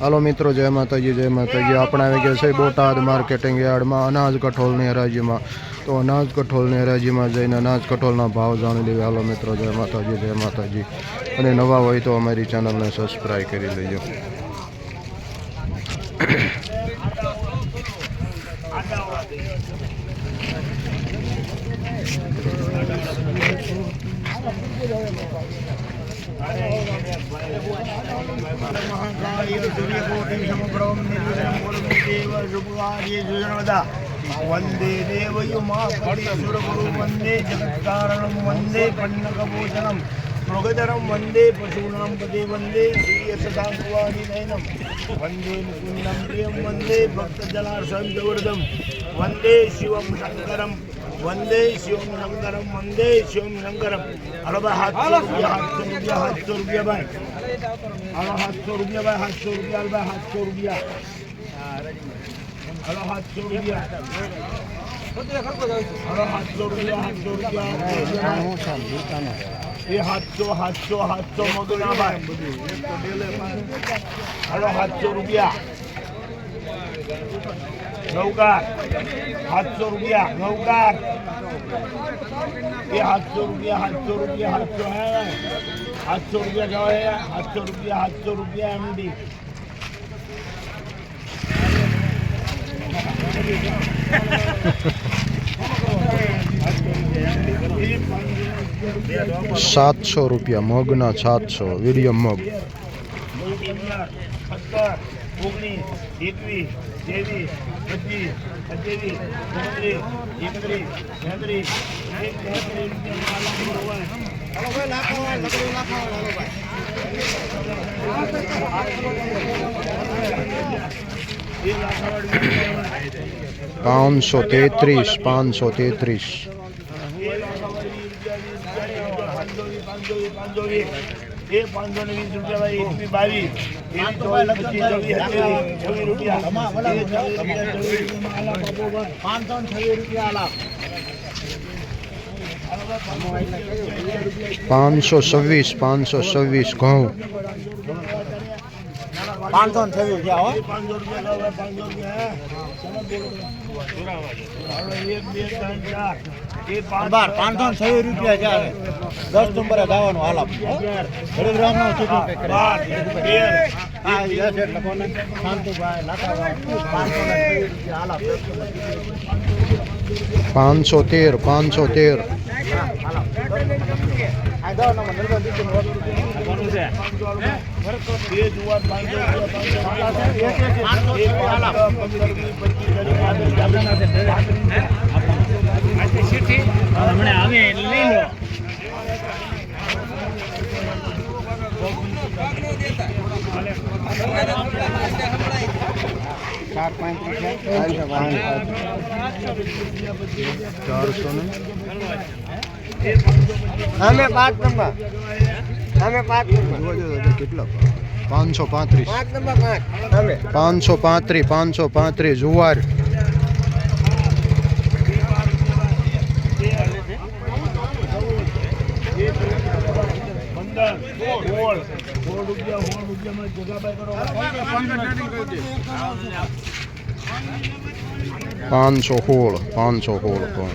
હાલો મિત્રો, જય માતાજી જય માતાજી. આપણે આવી ગયા છે બોટાદ માર્કેટિંગ યાર્ડમાં, અનાજ કઠોળની હરાજીમાં. તો અનાજ કઠોળની હરાજીમાં જઈને અનાજ કઠોળના ભાવ જાણી લેવી. હાલો મિત્રો, જય માતાજી જય માતાજી. અને નવા હોય તો અમારી ચેનલને સબસ્ક્રાઈબ કરી લેજો. वन्दे देवयुमापतिसुरगुरु वन्दे जगत्कारणं वन्दे पन्नकभूषणं मृगधरं वन्दे पशूनां पदे वन्दे श्रीयसदाङ्कुवादिनयनं वन्दे मुकुन्दं प्रियं वन्दे भक्तजनार्षं जवर्धं वन्दे शिवं शङ्करं વંદે શિવમ શંકરમ વંદે શિવમ શંકરમ હાલો ભાઈ સાતસો રૂપિયા સાતસો રૂપિયા સાતસો રૂપિયા ભાઈ હાલો સાતસો રૂપિયા ભાઈ સાતસો રૂપિયા ભાઈ સાતસો રૂપિયા હાલો સાતસો રૂપિયા હાલો સાતસો રૂપિયા સાતસો રૂપિયા એ સાતસો સાતસો સાતસો મગના ભાઈ હાલો સાતસો રૂપિયા નવકાર સાતસો રૂપિયા નવકાર એ સાતસો રૂપિયા સાતસો રૂપિયા સાતસો હે સાતસો રૂપિયા કહેવાય સાતસો રૂપિયા સાતસો રૂપિયા એમડી સાતસો રૂપિયા મગના સાતસો વિડીયો મગ ઓગણીસ એકવીસ ત્રેવીસ પચીસ પચીસ ઓગણત્રીસ એકત્રીસ તેત્રીસ પાંચસો તેત્રીસ પાંચસો તેત્રીસ. એ પાંચસો ને વીસ રૂપિયા ભાઈ એકવી બાવીસ એવી ચોવીસ છવ્વીસ રૂપિયા. ને છવ્વીસ રૂપિયા પાંચસો છવ્વીસ પાંચસો છવ્વીસ ઘઉં. પાંચસો ને છવ્વીસ રૂપિયા હો? પાંચસો રૂપિયા રૂપિયા બાર પાંચસો ને છવ્વીસ રૂપિયા ચાલે દસ નંબરે ગાવાનું હાલ વડોદરાનો ચૂકવું કંઈક કરે. બાર તેર હા એ છે એટલે કોને? શાંતુભાઈ લાખાભાઈ પાંચસો ને છવ્વીસ રૂપિયા હાલ આપે. પાંચસો તેર પાંચસો તેર. વસ્તુ છે. બે પાંચસો પાંત્રીસ ચાર પાંચ રૂપિયા ચારસો ને? અમે પાંચ નંબર. અમે પાંચ નંબર. કેટલા પાંચસો પાંત્રીસ. પાંચ નંબર પાંચ. અમે પાંચસો પાંત્રીસ પાંચસો પાંત્રીસ જુવાર. પાંચસો સોળ પાંચસો સોળ પણ